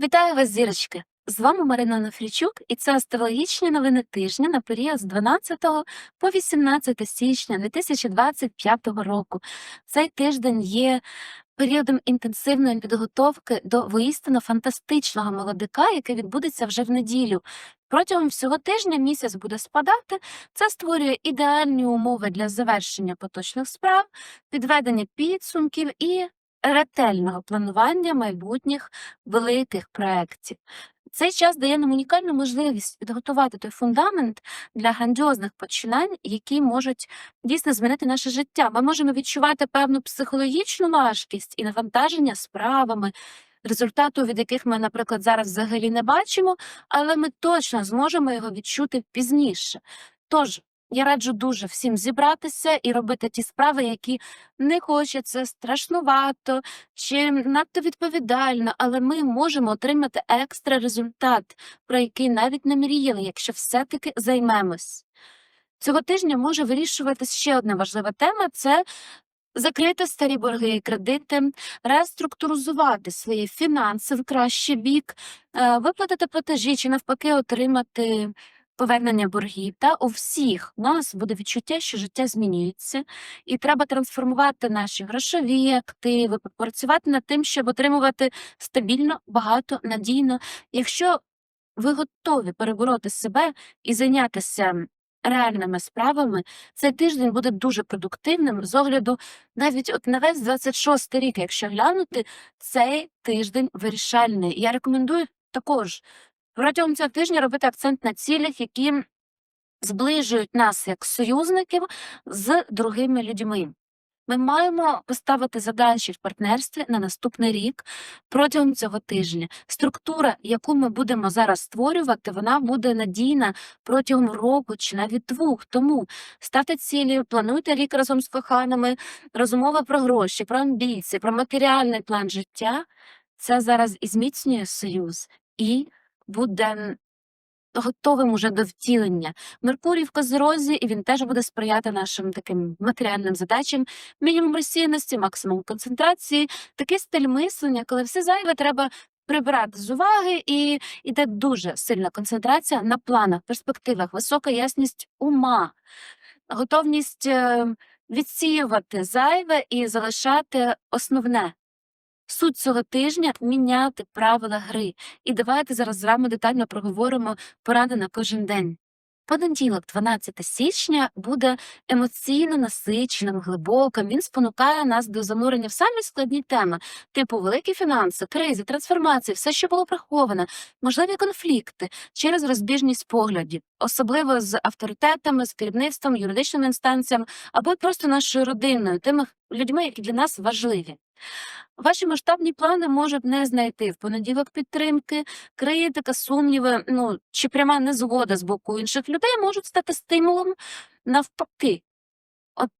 Вітаю вас, зірочки! З вами Марина Анафрійчук, і це астрологічні новини тижня на період з 12 по 18 січня 2025 року. Цей тиждень є періодом інтенсивної підготовки до воістину фантастичного молодика, яке відбудеться вже в неділю. Протягом всього тижня місяць буде спадати. Це створює ідеальні умови для завершення поточних справ, підведення підсумків і ретельного планування майбутніх великих проєктів. Цей час дає нам унікальну можливість підготувати той фундамент для грандіозних починань, які можуть дійсно змінити наше життя. Ми можемо відчувати певну психологічну важкість і навантаження справами, результату від яких ми, наприклад, зараз взагалі не бачимо, але ми точно зможемо його відчути пізніше. Тож я раджу дуже всім зібратися і робити ті справи, які не хочеться, страшнувато чи надто відповідально, але ми можемо отримати екстра результат, про який навіть не мріяли, якщо все-таки займемось. Цього тижня може вирішуватись ще одна важлива тема це закрити старі борги і кредити, реструктуризувати свої фінанси в кращий бік, е, виплатити платежі чи навпаки отримати повернення боргів. Та у всіх нас буде відчуття, що життя змінюється, і треба трансформувати наші грошові активи, працювати над тим, щоб отримувати стабільно, багато, надійно. Якщо ви готові перебороти себе і зайнятися реальними справами, цей тиждень буде дуже продуктивним з огляду навіть от на весь 26 рік, якщо глянути, цей тиждень вирішальний. Я рекомендую також протягом цього тижня робити акцент на цілях, які зближують нас як союзників з другими людьми. Ми маємо поставити задачі в партнерстві на наступний рік протягом цього тижня. Структура, яку ми будемо зараз створювати, вона буде надійна протягом року чи навіть двох. Тому ставте цілі, плануйте рік разом з коханими, розмови про гроші, про амбіції, про матеріальний план життя. Це зараз і зміцнює союз і буде готовим уже до втілення. Меркурій в Козерозі, і він теж буде сприяти нашим таким матеріальним задачам, мінімум розсіяності, максимум концентрації, такий стиль мислення, коли все зайве треба прибирати з уваги, і йде дуже сильна концентрація на планах, перспективах, висока ясність ума, готовність е, відсіювати зайве і залишати основне. Суть цього тижня міняти правила гри. І давайте зараз з вами детально проговоримо поради на кожен день. Понеділок, 12 січня, буде емоційно насиченим, глибоким. Він спонукає нас до занурення в самі складні теми, типу великі фінанси, кризи, трансформації, все, що було приховане, можливі конфлікти через розбіжність поглядів, особливо з авторитетами, з керівництвом, юридичними інстанціями або просто нашою родиною, тими людьми, які для нас важливі. Ваші масштабні плани можуть не знайти в понеділок підтримки, критика, сумніви, ну чи пряма незгода з боку інших людей можуть стати стимулом навпаки. От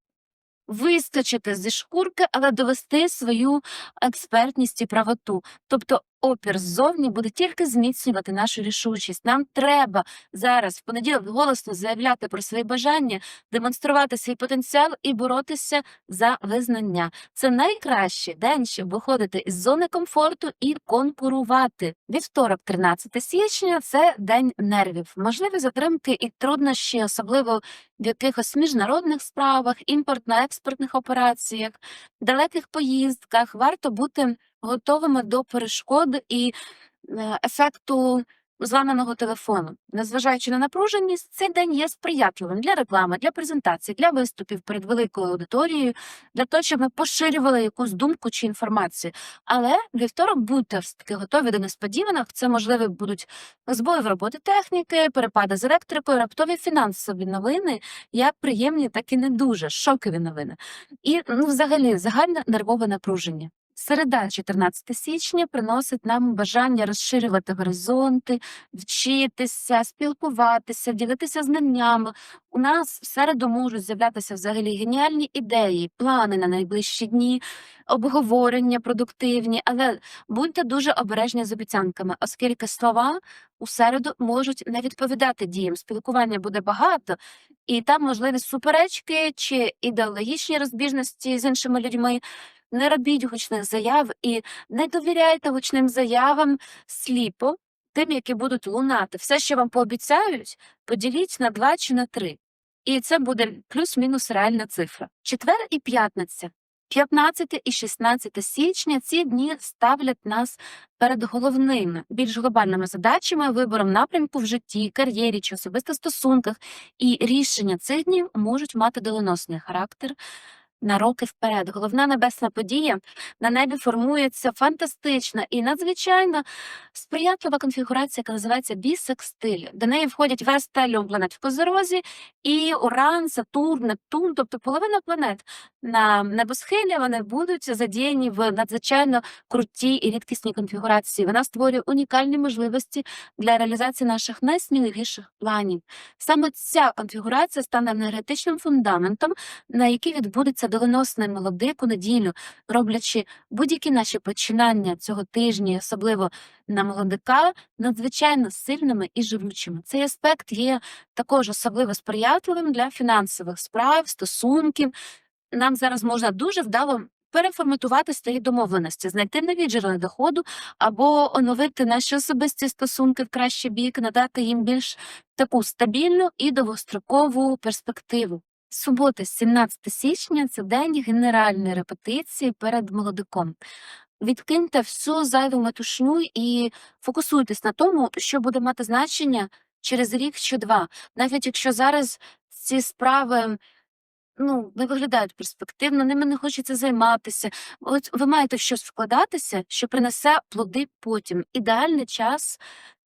вискочити зі шкурки, але довести свою експертність і правоту. Тобто опір ззовні буде тільки зміцнювати нашу рішучість. Нам треба зараз в понеділок голосно заявляти про свої бажання, демонструвати свій потенціал і боротися за визнання. Це найкращий день, щоб виходити із зони комфорту і конкурувати. Вівторок, 13 січня, це день нервів, можливі затримки і труднощі, особливо в якихось міжнародних справах, імпортно-експортних операціях, далеких поїздках. Варто бути готовими до перешкод і е, ефекту зламаного телефону. Незважаючи на напруженість, цей день є сприятливим для реклами, для презентації, для виступів перед великою аудиторією, для того, щоб ми поширювали якусь думку чи інформацію. Але вівторок будьте все таки готові до несподіванок. Це можливі будуть збої в роботі техніки, перепади з електрикою, раптові фінансові новини, як приємні, так і не дуже шокові новини. І ну, взагалі загальне нервове напруження. Середа, 14 січня, приносить нам бажання розширювати горизонти, вчитися, спілкуватися, ділитися знаннями. У нас в середу можуть з'являтися взагалі геніальні ідеї, плани на найближчі дні, обговорення продуктивні, але будьте дуже обережні з обіцянками, оскільки слова у середу можуть не відповідати діям. Спілкування буде багато, і там можливі суперечки чи ідеологічні розбіжності з іншими людьми. Не робіть гучних заяв і не довіряйте гучним заявам сліпо, тим, які будуть лунати. Все, що вам пообіцяють, поділіть на 2 чи на 3. І це буде плюс-мінус реальна цифра. Четвер і п'ятниця. 15 і 16 січня ці дні ставлять нас перед головними, більш глобальними задачами, вибором напрямку в житті, кар'єрі чи особистих стосунках, і рішення цих днів можуть мати доленосний характер на роки вперед. Головна небесна подія на небі формується фантастична і надзвичайно сприятлива конфігурація, яка називається бісекстиль. До неї входять весь теліум планет в Козорозі і Уран, Сатурн, Нептун, тобто половина планет на небосхилі вони будуть задіяні в надзвичайно крутій і рідкісній конфігурації. Вона створює унікальні можливості для реалізації наших найсміливіших планів. Саме ця конфігурація стане енергетичним фундаментом, на який відбудеться доленосний молодик у неділю, роблячи будь-які наші починання цього тижня, особливо на молодика, надзвичайно сильними і живучими. Цей аспект є також особливо сприятливим для фінансових справ, стосунків. Нам зараз можна дуже вдало переформатувати старі домовленості, знайти нові джерела доходу або оновити наші особисті стосунки в кращий бік, надати їм більш таку стабільну і довгострокову перспективу. Субота, 17 січня, це день генеральної репетиції перед молодиком. Відкиньте всю зайву метушню і фокусуйтесь на тому, що буде мати значення через рік чи два. Навіть якщо зараз ці справи ну, не виглядають перспективно, ними не хочеться займатися. От ви маєте щось вкладатися, що принесе плоди потім. Ідеальний час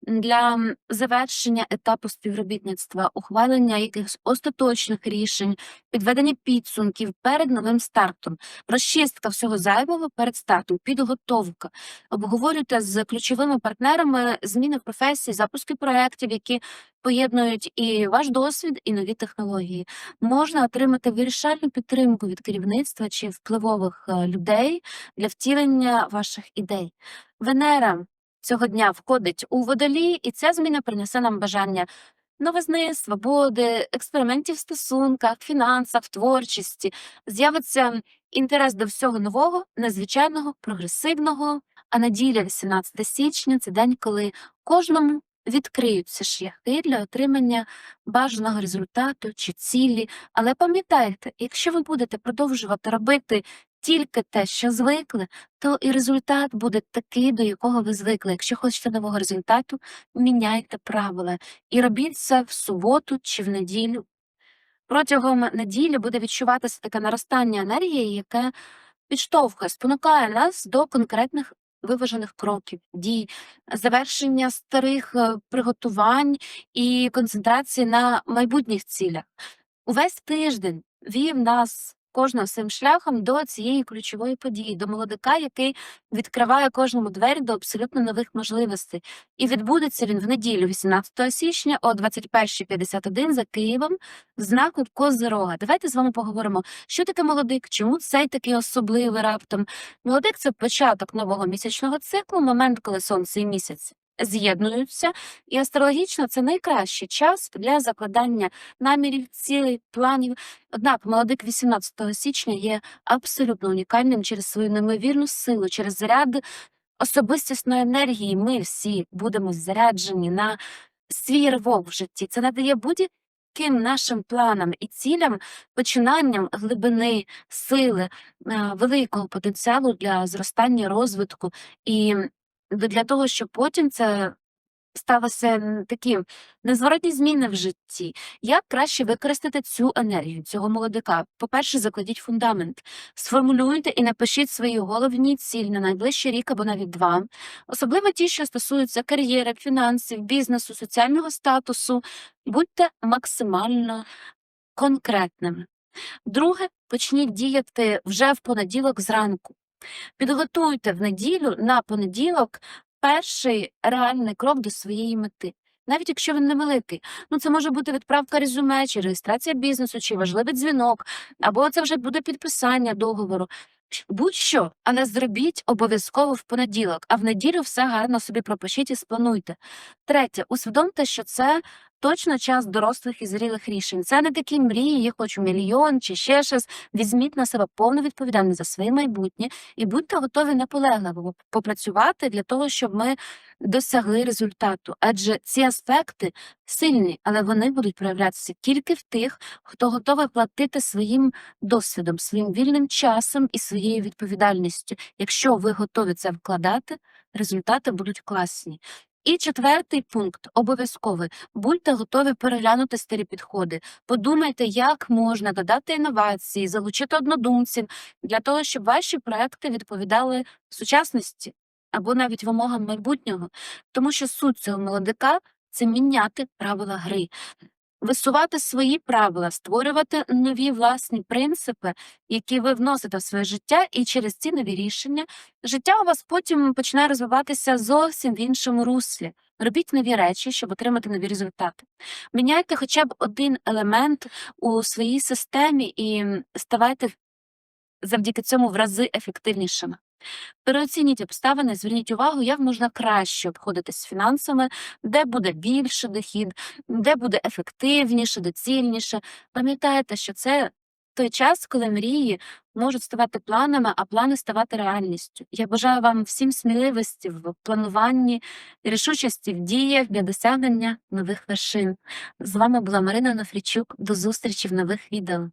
для завершення етапу співробітництва, ухвалення якихось остаточних рішень, підведення підсумків перед новим стартом, розчистка всього зайвого перед стартом, підготовка. Обговорюйте з ключовими партнерами зміни в професії, запуски проєктів, які поєднують і ваш досвід, і нові технології. Можна отримати вирішальну підтримку від керівництва чи впливових е, людей для втілення ваших ідей. Венера цього дня входить у водолій, і ця зміна принесе нам бажання новизни, свободи, експериментів в стосунках, фінансах, творчості. З'явиться інтерес до всього нового, незвичайного, прогресивного. А неділя, 18 січня, це день, коли кожному відкриються шляхи для отримання бажаного результату чи цілі. Але пам'ятайте, якщо ви будете продовжувати робити тільки те, що звикли, то і результат буде такий, до якого ви звикли. Якщо хочете нового результату, міняйте правила і робіть це в суботу чи в неділю. Протягом неділі буде відчуватися таке наростання енергії, яке підштовхує, спонукає нас до конкретних виважених кроків, дій, завершення старих е, приготувань і концентрації на майбутніх цілях. Увесь тиждень вів нас кожного своїм шляхом до цієї ключової події, до молодика, який відкриває кожному двері до абсолютно нових можливостей. І відбудеться він в неділю, 18 січня о 21.51 за Києвом в знаку Козирога. Давайте з вами поговоримо, що таке молодик, чому цей такий особливий раптом. Молодик це початок нового місячного циклу, момент, коли сонце і місяць. З'єднуються, і астрологічно це найкращий час для закладання намірів, цілей, планів. Однак молодик 18 січня є абсолютно унікальним через свою неймовірну силу, через заряд особистісної енергії. Ми всі будемо заряджені на свій ривок в житті. Це надає будь-яким нашим планам і цілям, починанням глибини, сили, великого потенціалу для зростання, розвитку і для того, щоб потім це сталося такі незворотні зміни в житті. Як краще використати цю енергію, цього молодика? По-перше, закладіть фундамент, сформулюйте і напишіть свої головні цілі на найближчий рік або навіть два, особливо ті, що стосуються кар'єри, фінансів, бізнесу, соціального статусу. Будьте максимально конкретними. Друге, почніть діяти вже в понеділок зранку. Підготуйте в неділю на понеділок перший реальний крок до своєї мети. Навіть якщо він невеликий, ну це може бути відправка резюме, чи реєстрація бізнесу, чи важливий дзвінок, або це вже буде підписання договору. Будь-що, але зробіть обов'язково в понеділок, а в неділю все гарно собі пропишіть і сплануйте. Третє, усвідомте, що це точно час дорослих і зрілих рішень. Це не такі мрії, я хочу мільйон чи ще щось. Візьміть на себе повну відповідальність за своє майбутнє і будьте готові наполегливо попрацювати для того, щоб ми досягли результату. Адже ці аспекти сильні, але вони будуть проявлятися тільки в тих, хто готовий платити своїм досвідом, своїм вільним часом і своєю відповідальністю. Якщо ви готові це вкладати, результати будуть класні. І четвертий пункт обов'язковий. Будьте готові переглянути старі підходи. Подумайте, як можна додати інновації, залучити однодумців для того, щоб ваші проекти відповідали сучасності або навіть вимогам майбутнього. Тому що суть цього молодика це міняти правила гри, висувати свої правила, створювати нові власні принципи, які ви вносите в своє життя, і через ці нові рішення життя у вас потім починає розвиватися зовсім в іншому руслі. Робіть нові речі, щоб отримати нові результати. Міняйте хоча б один елемент у своїй системі і ставайте завдяки цьому в рази ефективнішими. Переоцініть обставини, зверніть увагу, як можна краще обходитись з фінансами, де буде більше дохід, де буде ефективніше, доцільніше. Пам'ятайте, що це той час, коли мрії можуть ставати планами, а плани ставати реальністю. Я бажаю вам всім сміливості в плануванні, рішучості в діях для досягнення нових вершин. З вами була Марина Нафрічук. До зустрічі в нових відео.